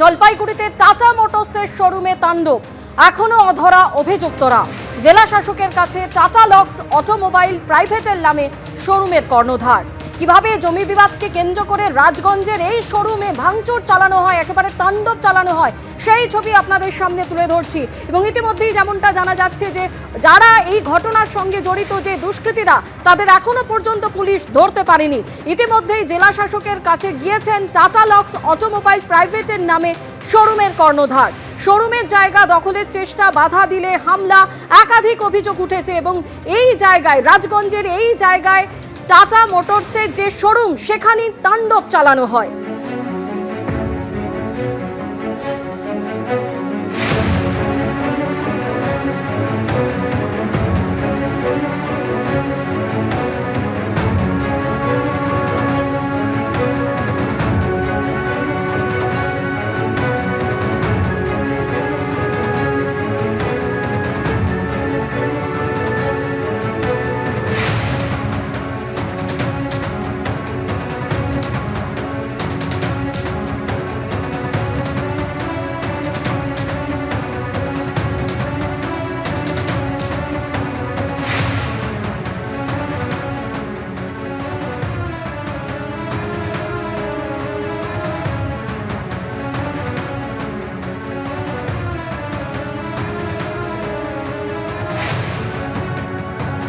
জলপাইগুড়িতে টাটা মোটরসের শোরুমে তাণ্ডব। এখনও অধরা অভিযুক্তরা। জেলা শাসকের কাছে টাটা লক্স অটোমোবাইল প্রাইভেটের নামে শোরুমের কর্ণধার। কীভাবে জমি বিবাদকে কেন্দ্র করে রাজগঞ্জের এই শোরুমে ভাঙচুর চালানো হয়, একেবারে তাণ্ডব চালানো হয়, সেই ছবি আপনাদের সামনে তুলে ধরছি। এবং ইতিমধ্যেই যেমনটা জানা যাচ্ছে যে, যারা এই ঘটনার সঙ্গে জড়িত যে দুষ্কৃতীরা, তাদের এখনও পর্যন্ত পুলিশ ধরতে পারেনি। ইতিমধ্যেই জেলা শাসকের কাছে গিয়েছেন টাটা লক্স অটোমোবাইল প্রাইভেটের নামে শোরুমের কর্ণধার। শোরুমের জায়গা দখলের চেষ্টা, বাধা দিলে হামলা, একাধিক অভিযোগ উঠেছে এবং এই জায়গায়, রাজগঞ্জের এই জায়গায় টাটা মোটরসের যে শোরুম সেখানেই তাণ্ডব চালানো হয়।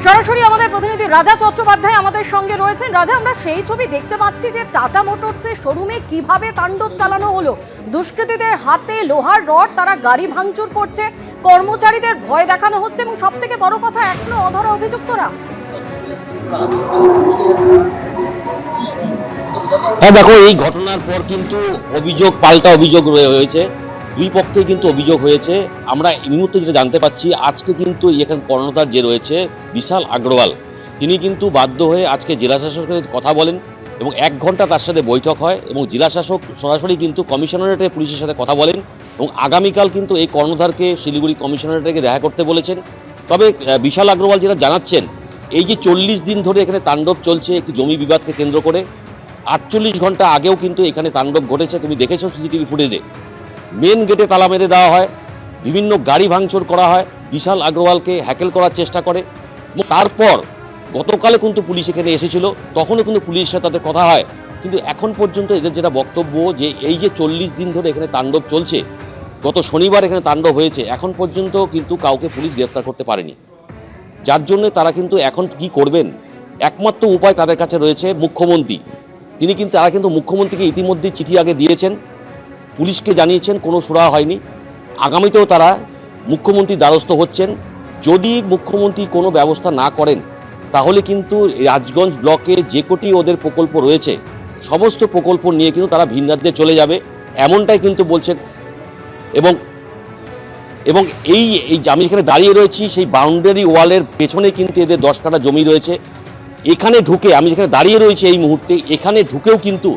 সরাসরি আমাদের প্রতিনিধি রাজা চট্টোপাধ্যায় আমাদের সঙ্গে রয়েছেন। রাজা, আমরা সেই ছবি দেখতে পাচ্ছি যে টাটা মোটরসের শোরুমে কীভাবে তাণ্ডব চালানো হলো। দুষ্কৃতীদের হাতে লোহার রড, তারা গাড়ি ভাঙচুর করছে, কর্মচারীদের ভয় দেখানো হচ্ছে এবং সব থেকে বড় কথা, এখনও অধরা অভিযুক্তরা। হ্যাঁ দেখো, এই ঘটনার পর কিন্তু অভিযোগ, পাল্টা অভিযোগ রয়ে- হয়েছে। দুই পক্ষে কিন্তু অভিযোগ হয়েছে। আমরা এই মুহূর্তে যেটা জানতে পাচ্ছি, আজকে কিন্তু এখানে কর্ণধার যে রয়েছে, বিশাল আগরওয়াল। তিনি কিন্তু বাধ্য হয়ে আজকে জেলা শাসকের কথা বলেন এবং এক ঘণ্টা তার সাথে বৈঠক হয় এবং জেলা শাসক সরাসরি কিন্তু কমিশনারেটে পুলিশের সাথে কথা বলেন এবং আগামীকাল কিন্তু এই কর্ণধারকে শিলিগুড়ি কমিশনারেটে দেখা করতে বলেছেন। তবে বিশাল আগরওয়াল যেটা জানাচ্ছেন, এই যে চল্লিশ দিন ধরে এখানে তাণ্ডব চলছে একটি জমি বিবাদকে কেন্দ্র করে, আটচল্লিশ ঘণ্টা আগেও কিন্তু এখানে তাণ্ডব ঘটেছে। তুমি দেখেছ সিসিটিভি ফুটেজে। মেন গেটে তালা মেরে দেওয়া হয়। বিভিন্ন গাড়ি ভাঙচুর করা হয়। বিশাল আগরওয়ালকে হ্যাকেল করার চেষ্টা করে। তারপর গতকালে কিন্তু পুলিশ এখানে এসেছিল। তখনও কিন্তু পুলিশের সাথে তাদের কথা হয়। কিন্তু এখন পর্যন্ত এদের যেটা বক্তব্য যে এই যে চল্লিশ দিন ধরে এখানে তাণ্ডব চলছে, গত শনিবার এখানে তাণ্ডব হয়েছে। এখন পর্যন্ত কিন্তু কাউকে পুলিশ গ্রেফতার করতে পারেনি। যার জন্য তারা কিন্তু এখন কি করবেন? একমাত্র উপায় তাদের কাছে রয়েছে মুখ্যমন্ত্রী। তিনি কিন্তু, তারা কিন্তু মুখ্যমন্ত্রীকে ইতিমধ্যে চিঠি আগে দিয়েছেন। পুলিশকে জানিয়েছেন, কোনো সুরা হয়নি। আগামীতেও তারা মুখ্যমন্ত্রীর দ্বারস্থ হচ্ছেন। যদি মুখ্যমন্ত্রী কোনো ব্যবস্থা না করেন, তাহলে কিন্তু রাজগঞ্জ ব্লকে যে কোটি ওদের প্রকল্প রয়েছে, সমস্ত প্রকল্প নিয়ে কিন্তু তারা ভিন রাজ্যে চলে যাবে, এমনটাই কিন্তু বলছেন। এবং এবং এই এই আমি এখানে দাঁড়িয়ে রয়েছি, সেই বাউন্ডারি ওয়ালের পেছনে কিন্তু এদের দশ কাঠা জমি রয়েছে। এখানে ঢুকে, আমি যেখানে দাঁড়িয়ে রয়েছি এই মুহূর্তে, এখানে ঢুকেও কিন্তু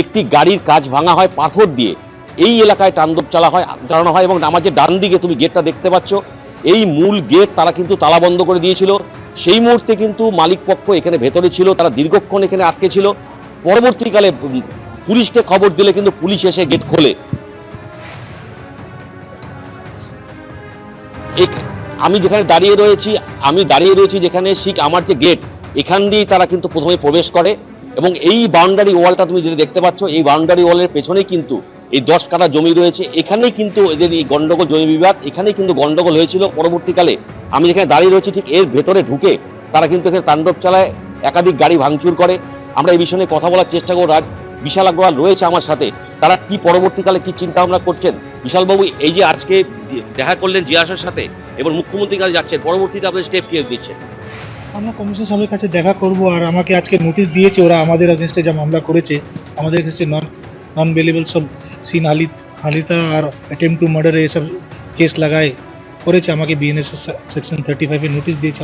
একটি গাড়ির কাজ ভাঙা হয় পাথর দিয়ে। এই এলাকায় তাণ্ডব চালা হয়, চালানো হয় এবং যে ডান দিকে তুমি গেটটা দেখতে পাচ্ছ। এই মূল গেট তারা কিন্তু তালা বন্ধ করে দিয়েছিল। সেই মুহূর্তে কিন্তু মালিক পক্ষ এখানে ভেতরে ছিল, তারা দীর্ঘক্ষণ এখানে আটকে ছিল। পরবর্তীকালে পুলিশকে খবর দিলে কিন্তু পুলিশ এসে গেট খোলে। আমি যেখানে দাঁড়িয়ে রয়েছি, আমি দাঁড়িয়ে রয়েছি যেখানে শিখ আমার যে গেট, এখান দিয়েই তারা কিন্তু প্রথমে প্রবেশ করে। এবং এই বাউন্ডারি ওয়ালটা তুমি যেটা দেখতে পাচ্ছ, এই বাউন্ডারি ওয়ালের পেছনেই কিন্তু এই দশ কাটা জমি রয়েছে। এখানেই কিন্তু এদের এই গণ্ডগোল জমি বিবাদ, এখানেই কিন্তু গন্ডগোল হয়েছিল পরবর্তীকালে। আমি যেখানে দাঁড়িয়ে রয়েছি ঠিক এর ভেতরে ঢুকে তারা কিন্তু এখানে তাণ্ডব চালায়, একাধিক গাড়ি ভাঙচুর করে। আমরা এই বিষয়ে কথা বলার চেষ্টা করব। রাজ, বিশাল আগরওয়াল রয়েছে আমার সাথে। তারা কি পরবর্তীকালে কি চিন্তা ভাবনা করছেন? বিশালবাবু, এই যে আজকে দেখা করলেন জিয়াসের সাথে এবং মুখ্যমন্ত্রীর কাছে যাচ্ছেন, পরবর্তীতে আপনার স্টেপ কি দিচ্ছেন আমরা কমিশন সাহেবের কাছে দেখা করব আর আমাকে আজকে নোটিশ দিয়েছে, ওরা আমাদের আগেনস্টে যা মামলা করেছে, আমাদের আগেনস্টে নন নন বেলেবল সব সিন হালিত হালিতা আর অ্যাটেম্প টু মার্ডার এসব কেস লাগায় করেছে আমাকে বিএনএস সেকশন থার্টি ফাইভে নোটিশ দিয়েছে।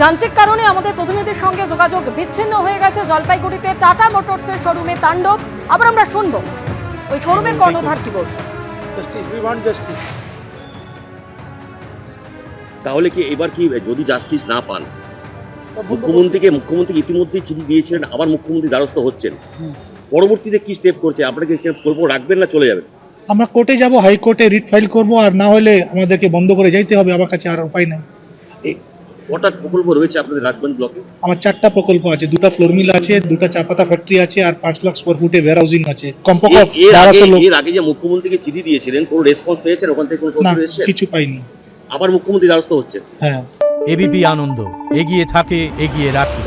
যান্ত্রিক কারণে আমাদের প্রতিনিধির সঙ্গে যোগাযোগ বিচ্ছিন্ন হয়ে গেছে জলপাইগুড়িতে টাটা মোটরসের শোরুমে তাণ্ডব। আবার আমরা শুনব ওই শোরুমের কর্ণধার কি বলছে? তাহলে কি এবার কি যদি জাস্টিস না পান? মুখ্যমন্ত্রীকে মুখ্যমন্ত্রী ইতিমধ্যেই চিঠি দিয়েছিলেন আবার মুখ্যমন্ত্রী দ্বারস্থ হচ্ছেন। পরবর্তীতে কি স্টেপ করছে? আপনাকে স্টেপ করব? রাখবেন না চলে যাবেন? আমরা কোর্টে যাব হাইকোর্টে রিট ফাইল করব আর না হলে আমাদেরকে বন্ধ করে যাইতে হবে আমার কাছে আর উপায় নাই। কটা প্রকল্প রয়েছে আপনাদের রাজগঞ্জ ব্লকে? আমার চারটা প্রকল্প আছে দুটো ফ্লোর মিল আছে দুটো চা পাতা ফ্যাক্টরি আছে আর পাঁচ লাখ স্কোয়ার ফুটে ওয়্যার হাউজিং আছে। কমপক্ষে এর- আগে যে মুখ্যমন্ত্রীকে চিঠি দিয়েছিলেন কোনো রেসপন্স পেয়েছেন? ওখান থেকে কোনো কিছু পাইনি। আবার মুখ্যমন্ত্রী দ্বারস্থ হচ্ছে হ্যাঁ। এবিপি আনন্দ এগিয়ে থাকে এগিয়ে রাখে।